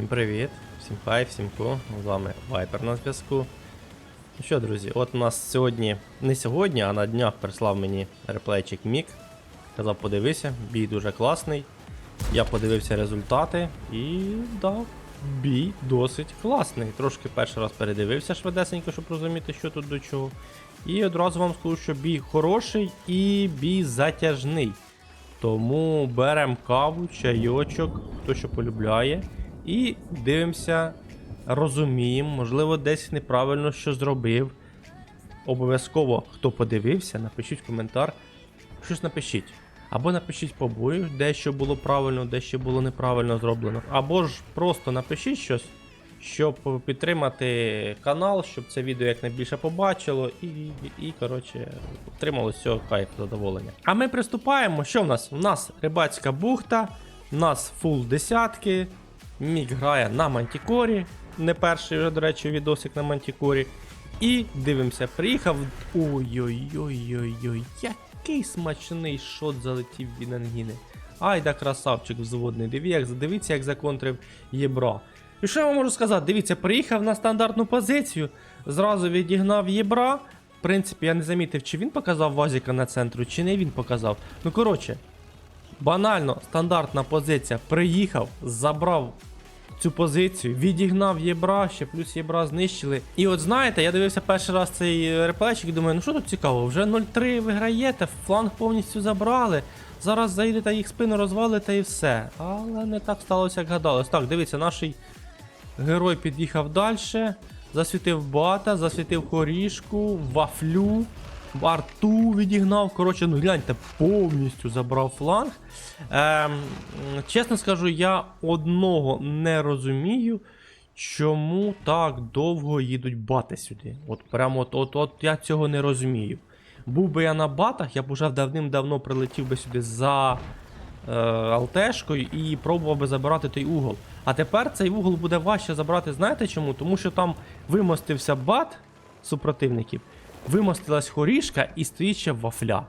Всім привіт, всім хай, всім ку. З вами Вайпер на зв'язку. Ну що, друзі, от у нас сьогодні, не сьогодні, а на днях прислав мені реплейчик Мік. Казав, подивися, бій дуже класний. Я подивився результати і дав бій досить класний. Трошки перший раз передивився швидесенько, щоб розуміти, що тут до чого. І одразу вам скажу, що бій хороший і бій затяжний. Тому беремо каву, чайочок, хто що полюбляє. І дивимося, розуміємо, можливо, десь неправильно що зробив. Обов'язково, хто подивився, напишіть коментар. Щось напишіть. Або напишіть побою, де що було правильно, де що було неправильно зроблено. Або ж просто напишіть щось, щоб підтримати канал, щоб це відео якнайбільше побачило, і, і, і коротше, отримало з цього кайф задоволення. А ми приступаємо. Що в нас? У нас рибацька бухта, у нас фул десятки. Мік грає на Мантікорі. Не перший вже, до речі, відосик на Мантікорі. І дивимося, приїхав. Ой-ой-ой-ой-ой, який смачний шот залетів від ангіни. Айда красавчик взводний. Диві, як, дивіться, як законтрив єбра. І що я вам можу сказати? Дивіться, приїхав на стандартну позицію, зразу відігнав єбра. В принципі, я не замітив, чи він показав вазіка на центру, чи не він показав. Ну, коротше, банально, стандартна позиція. Приїхав, забрав цю позицію, відігнав єбра, ще плюс єбра знищили. І от знаєте, я дивився перший раз цей реплейчик і думаю, ну що тут цікаво, вже 0-3 виграєте, фланг повністю забрали. Зараз заїдете їх спину розвалите і все. Але не так сталося, як гадалось. Так, дивіться, наш герой під'їхав далі, засвітив бата, засвітив хорішку, вафлю. Арту відігнав. Коротше, ну гляньте, повністю забрав фланг. Ем, чесно скажу, я одного не розумію, чому так довго їдуть бати сюди. От прямо от, от, от я цього не розумію. Був би я на батах, я б уже давним-давно прилетів би сюди за е, алтешкою і пробував би забирати той угол. А тепер цей угол буде важче забрати, знаєте чому? Тому що там вимостився бат супротивників, вимостилась хорішка і стоїть ще вафля.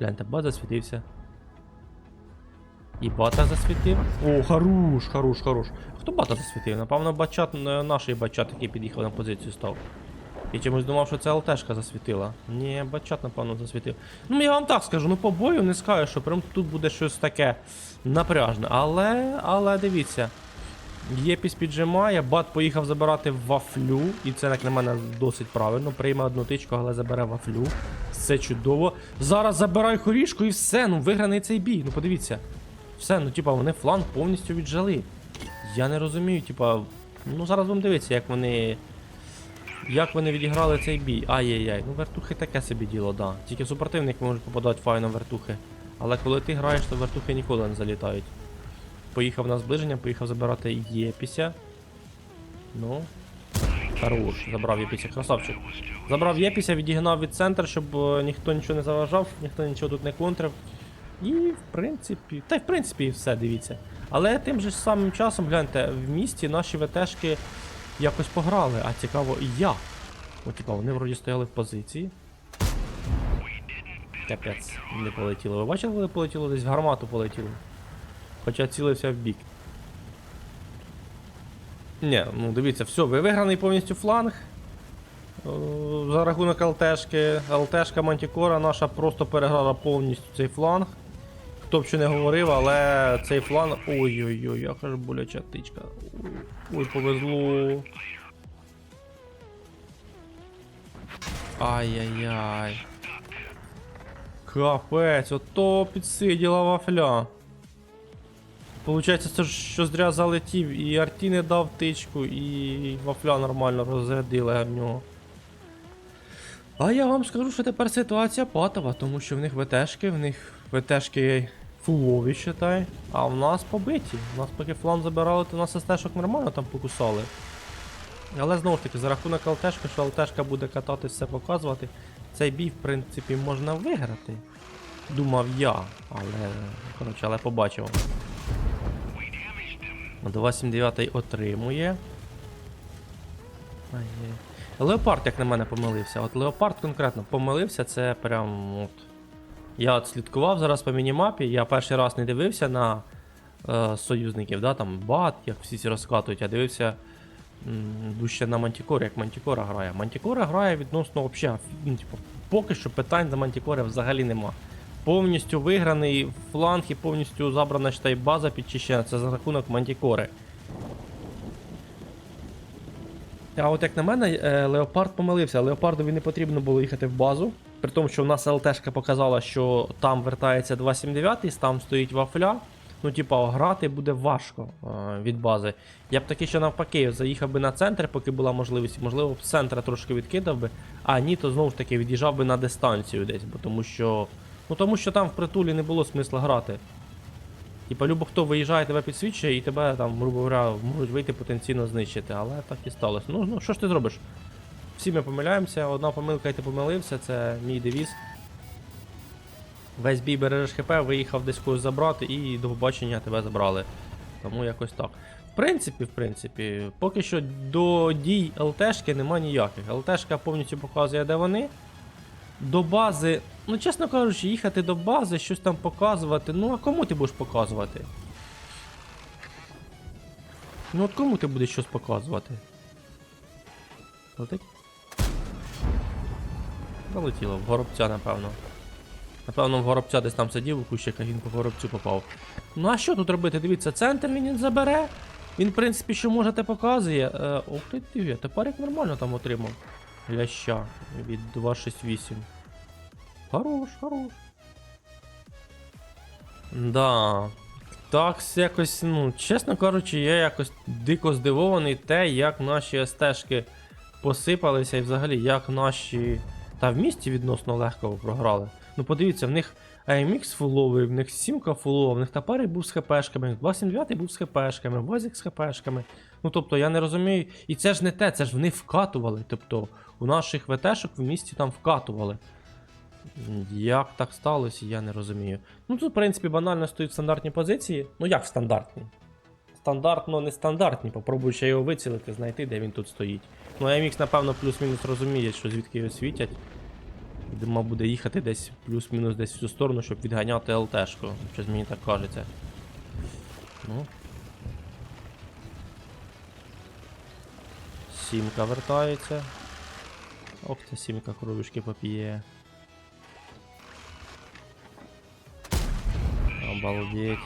Гляньте, бат засвітився. І бата засвітив. О, хорош, хорош, хорош. Хто бата засвітив? Напевно, бачат, е, наш бачат, який під'їхав на позицію став. Я чомусь думав, що це ЛТшка засвітила. Ні, бачат, напевно, засвітив. Ну, я вам так скажу, ну по бою не скажу, що прям тут буде щось таке напряжне. Але, але дивіться. Єпіс піджимає, бат поїхав забирати вафлю, і це, як на мене, досить правильно. Прийме одну тичку, але забере вафлю. Все чудово. Зараз забирай хорішку і все, ну виграний цей бій. Ну подивіться. Все, ну типа вони фланг повністю віджали. Я не розумію, типа. Ну зараз будемо дивитися, як вони. Як вони відіграли цей бій. Ай-яй-яй. Ну вертухи таке собі діло, да. Тільки супротивники можуть попадати файно вертухи. Але коли ти граєш, то вертухи ніколи не залітають. Поїхав на зближення, поїхав забирати Єпіся. Ну. Хорош, забрав Єпіся, красавчик. Забрав Єпіся, відігнав від центру, щоб е, ніхто нічого не заважав, ніхто нічого тут не контрив. І в принципі. Та й в принципі і все, дивіться. Але тим же самим часом, гляньте, в місті наші ВТшки якось пограли, а цікаво і як. О, типа, вони вроді стояли в позиції. Капець, не полетіло. Ви бачили, коли полетіло? Десь в гармату полетіло. Хоча цілився в бік. Ні, ну дивіться, все, ви виграний повністю фланг. За рахунок ЛТшки. ЛТшка Мантікора наша просто переграла повністю цей фланг. Хто б що не говорив, але цей фланг. Ой-ой-ой, яка ж боляча тичка. Ой, повезло. Ай-яй-яй. Капець, ото підсиділа вафля. Получається, це ж що зря залетів, і Арті не дав тичку, і вафля нормально розрядила в нього. А я вам скажу, що тепер ситуація патова, тому що в них ВТшки, в них ВТшки фулові, считай, а в нас побиті. У нас поки флан забирали, то нас СТшок нормально там покусали. Але знову ж таки, за рахунок ЛТшки, що ЛТшка буде кататись, все показувати, цей бій, в принципі, можна виграти. Думав я, але. Коротше, але побачив. 279 отримує. Леопард, як на мене, помилився. От Леопард конкретно помилився, це прям от. Я от слідкував зараз по мінімапі, я перший раз не дивився на е, союзників, да, там бат, як всі ці розкатують, а дивився дужче на Мантікорі, як Мантікора грає. Мантікора грає відносно вообще, ну, типу, поки що питань за Мантікори взагалі нема. Повністю виграний фланг і повністю забрана считай, база підчищена. Це за рахунок Мантікори. А от як на мене, е, Леопард помилився. Леопардові не потрібно було їхати в базу. При тому, що в нас ЛТшка показала, що там вертається 279, там стоїть вафля. Ну, типа, грати буде важко е, від бази. Я б таки ще навпаки заїхав би на центр, поки була можливість. Можливо, б з центра трошки відкидав би, а ні, то знову ж таки від'їжджав би на дистанцію десь, бо тому що. Ну тому що там в притулі не було смисла грати. Типа, любо хто виїжджає, тебе підсвічує і тебе там, грубо говоря, можуть вийти потенційно знищити, але так і сталося. Ну, ну що ж ти зробиш? Всі ми помиляємося, одна помилка і ти помилився, це мій девіз. Весь бій бережеш ХП, виїхав десь когось забрати і до побачення тебе забрали. Тому якось так. В принципі, в принципі, поки що до дій ЛТшки нема ніяких. ЛТшка повністю показує, де вони. До бази, ну чесно кажучи, їхати до бази, щось там показувати. Ну а кому ти будеш показувати? Ну от кому ти будеш щось показувати? Летить? Залетіло, в горобця, напевно. Напевно, в горобця десь там сидів у кущиках, він по горобцю попав. Ну а що тут робити? Дивіться, центр він забере. Він, в принципі, що може, те показує. Е, ох ти ти, тепер як нормально там отримав. Ляща від 268. Хорош, хорош. Да. Так, якось, ну, чесно кажучи, я якось дико здивований те, як наші СТшки посипалися і взагалі як наші. Та в місті відносно легко програли. Ну подивіться, в них AMX фуловий, в них сімка фулова, в них тапарик був з хпшками, 279 був з хпшками, Возік з хпшками. Ну тобто я не розумію. І це ж не те, це ж вони вкатували. Тобто у наших ВТшок в місті там вкатували. Як так сталося, я не розумію. Ну тут, в принципі, банально стоїть в стандартній позиції. Ну як в стандартній? Стандартно нестандартні. Попробую ще його вицілити, знайти, де він тут стоїть. Ну, AMX, напевно, плюс-мінус розуміє, що звідки його світять. Дима буде їхати десь плюс-мінус десь в цю сторону, щоб відганяти ЛТшку. Щось мені так кажеться. Ну. Сімка вертається. Ох, ця сімка кровішки поп'є. Обалдеть.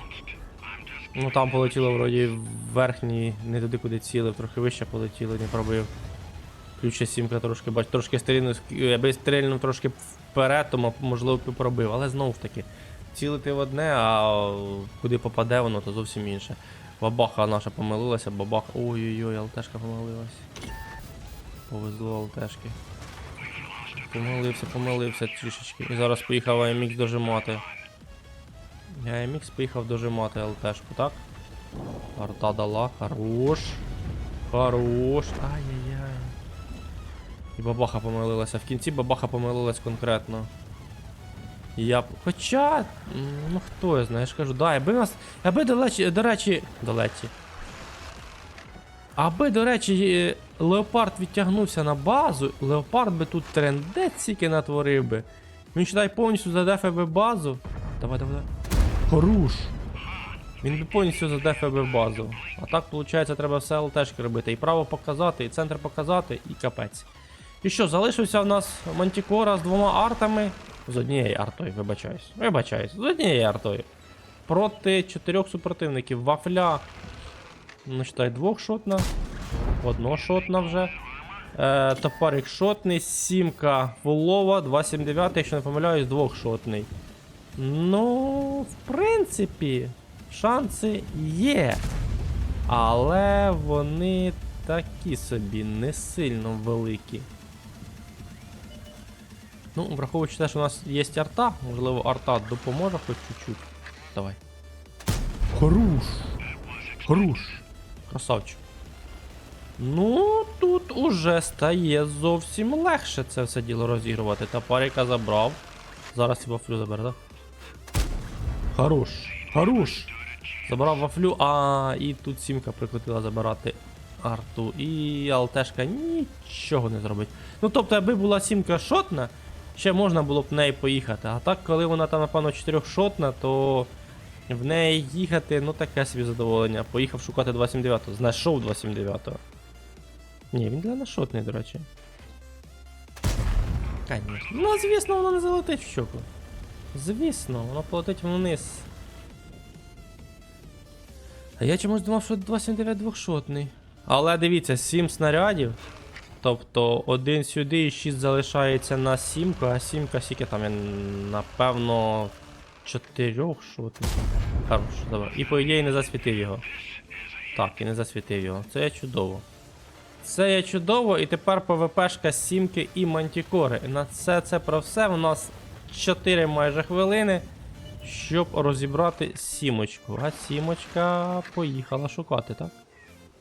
Ну там полетіло вроді верхній, не туди куди цілив, трохи вище полетіло, не пробив. Ключа сімка трошки, бач, трошки стрільнув, аби стрільнув трошки вперед, то можливо пробив. Але знову ж таки, цілити в одне, а куди попаде воно, то зовсім інше. Бабаха наша помилилася, бабаха. Ой-ой-ой, ЛТшка помилилась. Повезло ЛТшки. Помилився, помилився трішечки. І зараз поїхав AMX дожимати. AMX поїхав дожимати ЛТшку, так? Арта дала, хорош. Хорош. Ай-яй-яй. І бабаха помилилася. В кінці бабаха помилилась конкретно. Я б. Хоча. Ну хто я знає, я ж кажу, да, аби нас. Аби до речі, до речі. Далечі. Аби, до речі, е, Леопард відтягнувся на базу, Леопард би тут трендець тільки натворив би. Він считай повністю задефив би базу. Давай, давай, давай. Хорош. Він би повністю задефив базу. А так, виходить, треба все ЛТшки робити. І право показати, і центр показати, і капець. І що, залишився в нас Мантікора з двома артами. З однією артою, вибачаюсь. Вибачаюсь, з однією артою. Проти чотирьох супротивників. Вафля. Ну, читай, двох шотна. Одно шотна вже. Е, топарик шотний, сімка фулова, 279, якщо не помиляюсь, двох шотний. Ну, в принципі, шанси є. Але вони такі собі не сильно великі. Ну, враховуючи те, що у нас є арта, можливо, арта допоможе хоч чуть-чуть. Давай. Хорош. Хорош. Красавчик. Ну, тут уже стає зовсім легше це все діло розігрувати. Та паріка забрав. Зараз і вафлю забере, так? Хорош. Хорош. Забрав вафлю, а і тут сімка прикрутила забирати арту. І алтешка нічого не зробить. Ну тобто, аби була сімка шотна, ще можна було б в неї поїхати. А так, коли вона там, напевно, чотирьохшотна, то В неї їхати, ну таке собі задоволення. Поїхав шукати 279-го. Знайшов 279-го. Ні, він для нашотний, до речі. Конечно. Ну, звісно, воно не залетить в щоку. Звісно, воно полетить вниз. А я чомусь думав, що 279 двохшотний. Але дивіться, 7 снарядів. Тобто один сюди і 6 залишається на сімку, а сімка скільки там, я, напевно, 4 шотний. Хорош, добре. І по ідеї не засвітив його. Так, і не засвітив його. Це є чудово. Це є чудово, і тепер ПВПшка сімки і мантікори. На це це про все. У нас 4 майже хвилини, щоб розібрати сімочку. А сімочка поїхала шукати, так?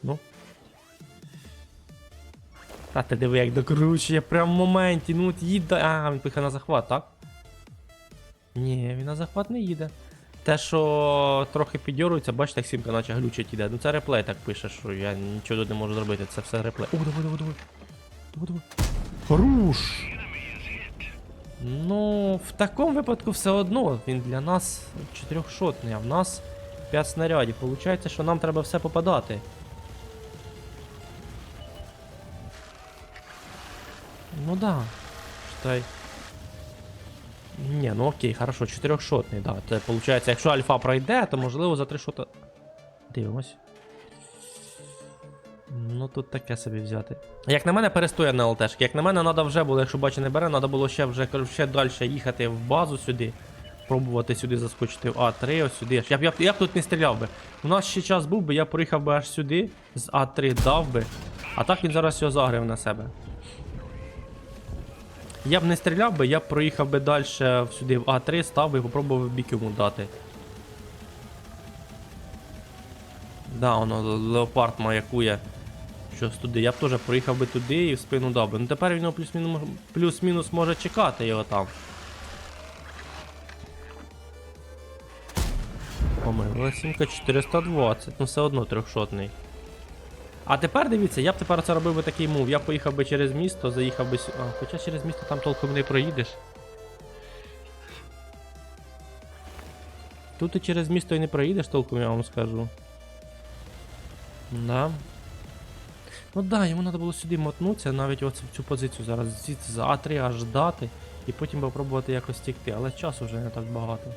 Ну. Та ти диви, як докручує прям в моменті. Ну от їде. А, він поїхав на захват, так? Ні, він на захват не їде. Те, що трохи піддьорується, бачите, як сімка наче глючить іде. Ну це реплей так пише, що я нічого тут не можу зробити, це все реплей. О, давай, давай, давай. Давай, давай. Хорош! Ну, в такому випадку все одно він для нас чотирьохшотний, а в нас 5 снарядів. Получається, що нам треба все попадати. Ну да. Считай. Не, ну окей, хорошо, чотирьохшотний, да. Це виходить, якщо альфа пройде, то можливо за три шота. Дивимось. Ну тут таке собі взяти. Як на мене, перестоя на ЛТшки. Як на мене, треба вже було, якщо бачу не бере, треба було ще вже ще далі їхати в базу сюди. Пробувати сюди заскочити в А3, ось сюди. Я б, я, я б тут не стріляв би. У нас ще час був би, я проїхав би аж сюди, з А3 дав би. А так він зараз його загрив на себе. Я б не стріляв би, я б проїхав би далі сюди в А3, став би і попробував бік йому дати. Да, воно леопард маякує. Щось туди. Я б теж проїхав би туди і в спину дав би. Ну тепер він плюс-мінус плюс-мінус може чекати його там. Помилила сімка 420, ну все одно трьохшотний. А тепер дивіться, я б тепер це робив би такий мув. Я поїхав би через місто, заїхав би сю- А, хоча через місто там толком не проїдеш. Тут і через місто і не проїдеш толком, я вам скажу. Да. Ну да, йому треба було сюди мотнутися, навіть оце в цю позицію зараз звідси за А3 аж дати, і потім попробувати якось тікти, але часу вже не так багато.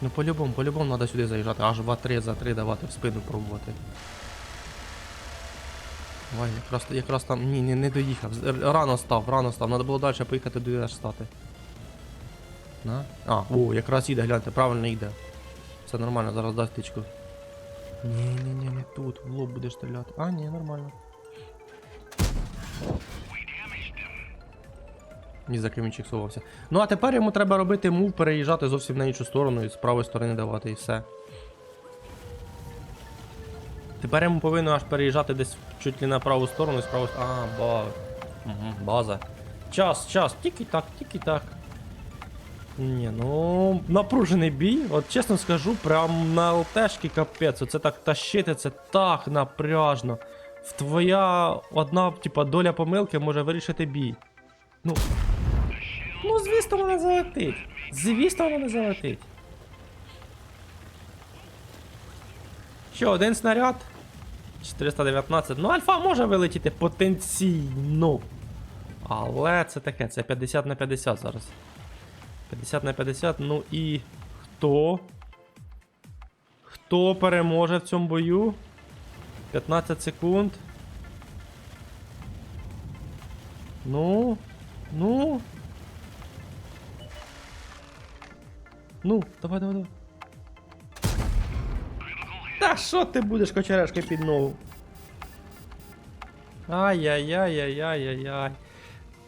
Ну по-любому, по-любому треба сюди заїжджати, аж в А3 за 3 давати в спину пробувати. Давай, якраз, якраз там. Ні, не, не доїхав. Рано став, рано став. Треба було далі поїхати туди аж стати. На? А, о, якраз їде, гляньте, правильно йде. Все нормально, зараз дасть тичку. Ні, ні, ні, не тут, в лоб будеш стріляти. А, ні, нормально. Ні, за камінчик сховався. Ну а тепер йому треба робити мув, переїжджати зовсім на іншу сторону і з правої сторони давати і все. Тепер йому повинно аж переїжджати десь чуть ли на праву сторону і з правої сторони. А, ба... Угу, база. Час, час, тільки так, тільки так. Ні, ну напружений бій. От чесно скажу, прям на ЛТшки капець. Оце так тащити, це так напряжно. В твоя одна, типа, доля помилки може вирішити бій. Ну. Ну, звісно, вона залетить. Звісно, вона залетить. Що, один снаряд? 419. Ну, альфа може вилетіти потенційно. Але це таке, це 50 на 50 зараз. 50 на 50, ну і хто? Хто переможе в цьому бою? 15 секунд. Ну. Ну. Ну, давай, давай, давай. Та що ти будеш кочерешки під ногу? Ай-яй-яй-яй-яй-яй.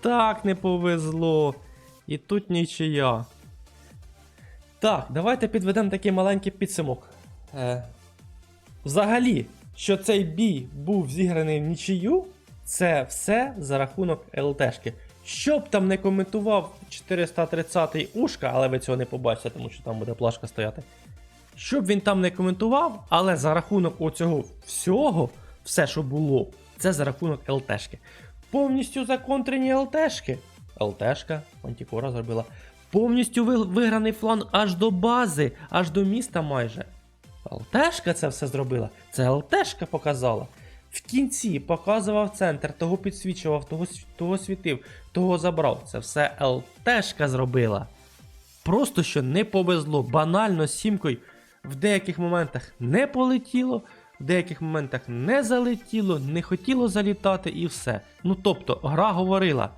Так не повезло. І тут нічия. Так, давайте підведемо такий маленький підсумок. Е, взагалі, що цей бій був зіграний в нічию, це все за рахунок ЛТшки. Що б там не коментував 430-й ушка, але ви цього не побачите, тому що там буде плашка стояти. Що б він там не коментував, але за рахунок оцього всього, все, що було, це за рахунок ЛТшки. Повністю законтрені ЛТшки. ЛТшка, Мантікора зробила. Повністю виграний фланг аж до бази, аж до міста майже. ЛТшка це все зробила. Це ЛТшка показала. В кінці показував центр, того підсвічував, того, того світив, того забрав. Це все ЛТшка зробила. Просто що не повезло. Банально з сімкою в деяких моментах не полетіло, в деяких моментах не залетіло, не хотіло залітати і все. Ну тобто, гра говорила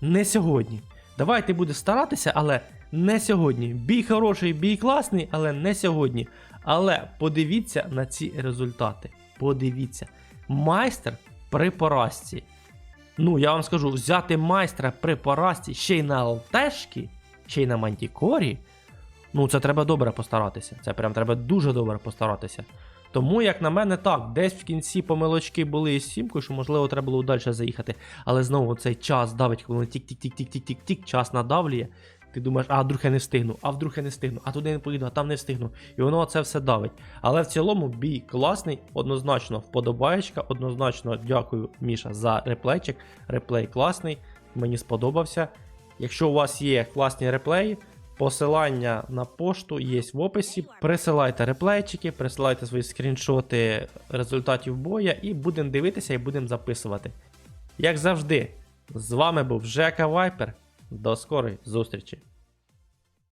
не сьогодні. Давайте буде старатися, але не сьогодні. Бій хороший, бій класний, але не сьогодні. Але подивіться на ці результати. Подивіться. Майстер при поразці. Ну, я вам скажу, взяти майстра при поразці ще й на ЛТшки, ще й на Мантікорі. Ну, це треба добре постаратися. Це прям треба дуже добре постаратися. Тому, як на мене, так, десь в кінці помилочки були із сімкою, що можливо треба було далі заїхати. Але знову цей час давить, коли тік-тік-тік-тік-тік-тік-тік, час надавлює. Ти думаєш, а вдруг я не встигну, а вдруг я не встигну, а туди не поїду, а там не встигну. І воно це все давить. Але в цілому бій класний, однозначно вподобаєчка, однозначно дякую, Міша, за реплейчик. Реплей класний, мені сподобався. Якщо у вас є класні реплеї, посилання на пошту є в описі. Присилайте реплейчики, присилайте свої скріншоти результатів боя і будемо дивитися і будемо записувати. Як завжди, з вами був Жека Вайпер. До скорої зустрічі!